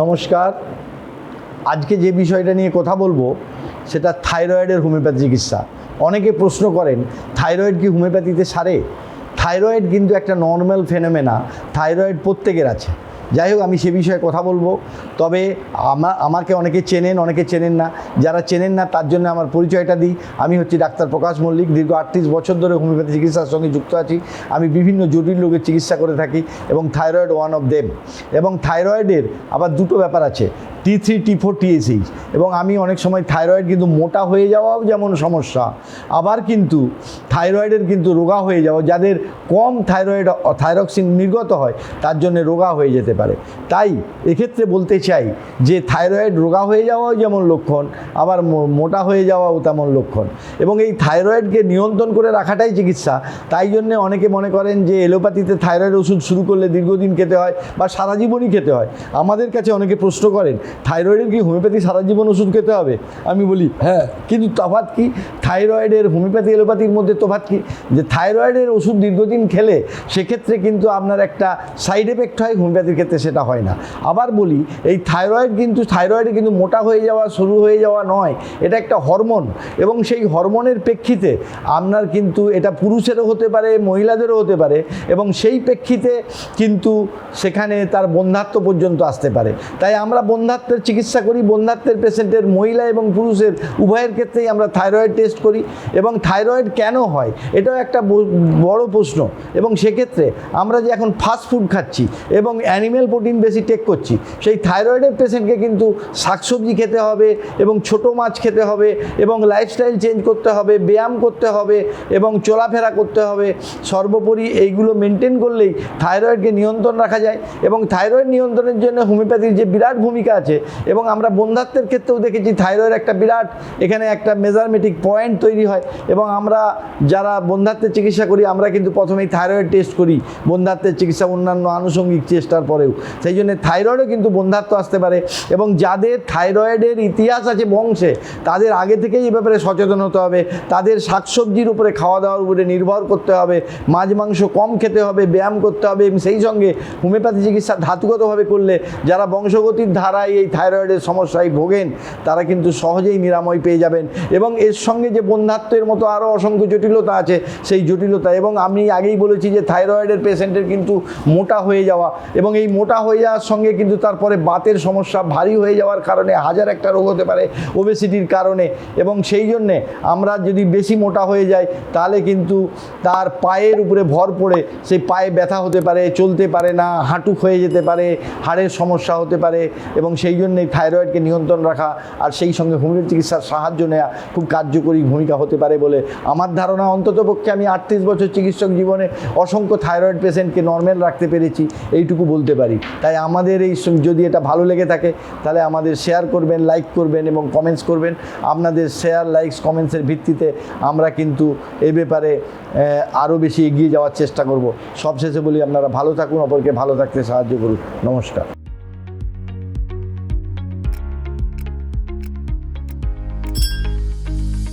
নমস্কার। আজকে যে বিষয়টা নিয়ে কথা বলব, সেটা থাইরয়েডের হোমিওপ্যাথি চিকিৎসা। অনেকে প্রশ্ন করেন, থাইরয়েড কি হোমিওপ্যাথিতে সারে? থাইরয়েড কিন্তু একটা নর্মাল ফেনোমেনা, থাইরয়েড প্রত্যেকের আছে। যাই হোক, আমি সে বিষয়ে কথা বলব। তবে আমা আমাকে অনেকে চেনেন অনেকে চেনেন না। যারা চেনেন না, তার জন্য আমার পরিচয়টা দিই। আমি হচ্ছি ডাক্তার প্রকাশ মল্লিক, দীর্ঘ আটত্রিশ বছর ধরে হোমিওপ্যাথি চিকিৎসার সঙ্গে যুক্ত আছি। আমি বিভিন্ন জটিল রোগের চিকিৎসা করে থাকি এবং থাইরয়েড ওয়ান অফ দেম এবং থাইরয়েডের আবার দুটো ব্যাপার আছে। T three T four T TSH এবং আমি অনেক সময় থাইরয়েড কিন্তু মোটা হয়ে যাওয়াও যেমন সমস্যা। আবার কিন্তু থাইরয়েডের কিন্তু রোগা হয়ে যাওয়া, যাদের কম থাইরয়েড, থাইরক্সিন নির্গত হয়, তার জন্য রোগা হয়ে যেতে পারে। তাই এক্ষেত্রে বলতে চাই যে থাইরয়েড রোগা হয়ে যাওয়াও যেমন লক্ষণ, আবার মোটা হয়ে যাওয়াও তেমন লক্ষণ। এবং এই থাইরয়েডকে নিয়ন্ত্রণ করে রাখাটাই চিকিৎসা। তাই জন্যে অনেকে মনে করেন যে এলোপ্যাথিতে থাইরয়েড ওষুধ শুরু করলে দীর্ঘদিন খেতে হয় বা সারা জীবনই খেতে হয়। আমাদের কাছে অনেকে প্রশ্ন করেন থাইরয়েডের কি হোমিওপ্যাথি সারা জীবন ওষুধ খেতে হবে? আমি বলি হ্যাঁ। কিন্তু তফাৎ কি? থাইরয়েডের হোমিওপ্যাথি এলোপ্যাথির মধ্যে তফাৎ কি? যে থাইরয়েডের ওষুধ দীর্ঘদিন খেলে সেক্ষেত্রে কিন্তু আপনার একটা সাইড এফেক্ট হয়, হোমিওপ্যাথির ক্ষেত্রে সেটা হয় না। আবার বলি, এই থাইরয়েড কিন্তু, থাইরয়েডে কিন্তু মোটা হয়ে যাওয়া শুরু হয়ে যাওয়া নয়, এটা একটা হরমোন এবং সেই হরমোনের প্রেক্ষিতে আপনার কিন্তু এটা পুরুষেরও হতে পারে, মহিলাদেরও হতে পারে এবং সেই প্রেক্ষিতে কিন্তু সেখানে তার বন্ধাত্ম পর্যন্ত আসতে পারে। তাই আমরা বন্ধাত্বের চিকিৎসা করি বন্ধাত্বের পেশেন্টের মহিলা এবং পুরুষের, উভয়ের ক্ষেত্রেই আমরা থাইরয়েড টেস্ট করি এবং থাইরয়েড কেন হয়? এটাও একটা বড় প্রশ্ন। এবং সেক্ষেত্রে আমরা যে এখন ফাস্ট ফুড খাচ্ছি এবং অ্যানিমেল প্রোটিন বেশি টেক করছি, সেই থাইরয়েডের পেশেন্টকে কিন্তু শাকসবজি খেতে হবে এবং ছোট মাছ খেতে হবে এবং লাইফস্টাইল চেঞ্জ করতে হবে, ব্যায়াম করতে হবে এবং চলাফেরা করতে হবে। সর্বোপরি এইগুলো মেনটেন করলেই থাইরয়েডকে নিয়ন্ত্রণ রাখা যায় এবং থাইরয়েড নিয়ন্ত্রণের জন্য হোমিওপ্যাথির যে বিরাট ভূমিকা আছে এবং আমরা বন্ধাত্বের ক্ষেত্রেও দেখেছি থাইরয়েড একটা বিরাট, এখানে একটা মেজারমেটিক পয়েন্ট তৈরি হয় এবং আমরা যারা বন্ধাত্বের চিকিৎসা করি, আমরা কিন্তু প্রথমেই থাইরয়েড টেস্ট করি বন্ধাত্বের চিকিৎসা অন্যান্য আনুষঙ্গিক চেষ্টার পরেও। সেই জন্য থাইরয়েডও কিন্তু বন্ধাত্ব আসতে পারে এবং যাদের থাইরয়েডের ইতিহাস আছে বংশে, তাদের আগে থেকেই এই ব্যাপারে সচেতন হতে হবে, তাদের শাকসবজির উপরে খাওয়া দাওয়ার উপরে নির্ভর করতে হবে, মাছ, মাংস কম খেতে হবে, ব্যায়াম করতে হবে এবং সেই সঙ্গে হোমিওপ্যাথি চিকিৎসা ধাতুগতভাবে করলে যারা বংশগতির ধারায় এই থাইরয়েডের সমস্যায় ভোগেন, তারা কিন্তু সহজেই নিরাময় পেয়ে যাবেন এবং এর সঙ্গে যে বন্ধাত্বের মতো আরও অসংখ্য জটিলতা আছে, সেই জটিলতা। এবং আমি আগেই বলেছি যে থাইরয়েডের পেশেন্টের কিন্তু মোটা হয়ে যাওয়া। এবং এই মোটা হয়ে যাওয়ার সঙ্গে কিন্তু তারপরে বাতের সমস্যা ভারী হয়ে যাওয়ার কারণে, হাজার একটা রোগ হতে পারে ওবেসিটির কারণে। এবং সেই জন্যে আমরা যদি বেশি মোটা হয়ে যাই, তাহলে কিন্তু তার পায়ের উপরে ভর পড়ে, সেই পায়ে ব্যথা হতে পারে, চলতে পারে না, হাঁটু হয়ে যেতে পারে, হাড়ের সমস্যা হতে পারে। এবং সেই জন্যেই থাইরয়েডকে নিয়ন্ত্রণ রাখা, আর সেই সঙ্গে হোমিও চিকিৎসার সাহায্য নেওয়া খুব কার্যকরী ভূমিকা হতে পারে বলে আমার ধারণা অন্ততপক্ষে আমি আটত্রিশ বছর চিকিৎসক জীবনে অসংখ্য থাইরয়েড পেশেন্টকে নর্মাল রাখতে পেরেছি, এইটুকু বলতে পারি। তাই আমাদের এই যদি এটা ভালো লেগে থাকে, তাহলে আমাদের শেয়ার করবেন, লাইক করবেন এবং কমেন্টস করবেন। আপনাদের শেয়ার, লাইকস, কমেন্টসের ভিত্তিতে আমরা কিন্তু এ ব্যাপারে আরও বেশি এগিয়ে যাওয়ার চেষ্টা করব। সবশেষে বলি আপনারা ভালো থাকুন, অপরকে ভালো থাকতে সাহায্য করুন। নমস্কার।